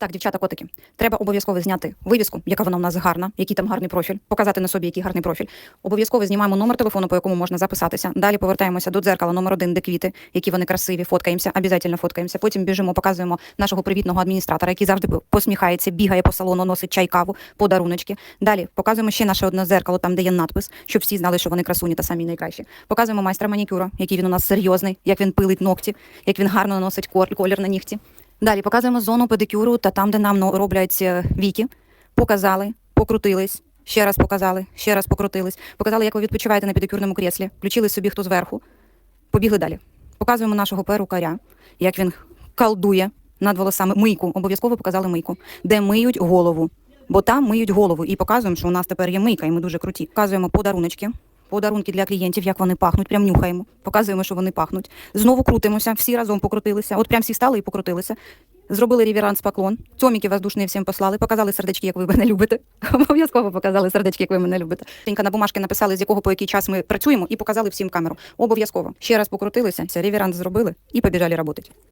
Так, дівчата, котики, треба обов'язково зняти вивіску, яка вона в нас гарна, який там гарний профіль, показати на собі, який гарний профіль. Обов'язково знімаємо номер телефону, по якому можна записатися. Далі повертаємося до дзеркала номер один, де квіти, які вони красиві, фоткаємося, обов'язково фоткаємося. Потім біжимо, показуємо нашого привітного адміністратора, який завжди посміхається, бігає по салону, носить чай, каву, подаруночки. Далі показуємо ще наше одне дзеркало, там де є надпис, щоб всі знали, що вони красуні та самі найкращі. Показуємо майстра манікюра, який він у нас серйозний, як він пилить ногті, як він гарно наносить колір на нігті. Далі показуємо зону педикюру та там, де нам ну, роблять е, віки. Показали, покрутились, ще раз показали, ще раз покрутились. Показали, як ви відпочиваєте на педикюрному креслі, включили собі хто зверху. Побігли далі. Показуємо нашого перукаря, як він колдує над волосами. Мийку. Обов'язково показали мийку, де миють голову. Бо там миють голову. І показуємо, що у нас тепер є мийка, і ми дуже круті. Показуємо подаруночки. Подарунки для клієнтів, як вони пахнуть, прям нюхаємо, показуємо, що вони пахнуть. Знову крутимося, всі разом покрутилися. От прям всі стали і покрутилися. Зробили реверанс поклон. Цьоміки воздушні всім послали, показали сердечки, як ви мене любите. Обов'язково показали сердечки, як ви мене любите. Тенька на бумажки написали, з якого по який час ми працюємо, і показали всім камеру. Обов'язково. Ще раз покрутилися, реверанс зробили і побіжали працювати.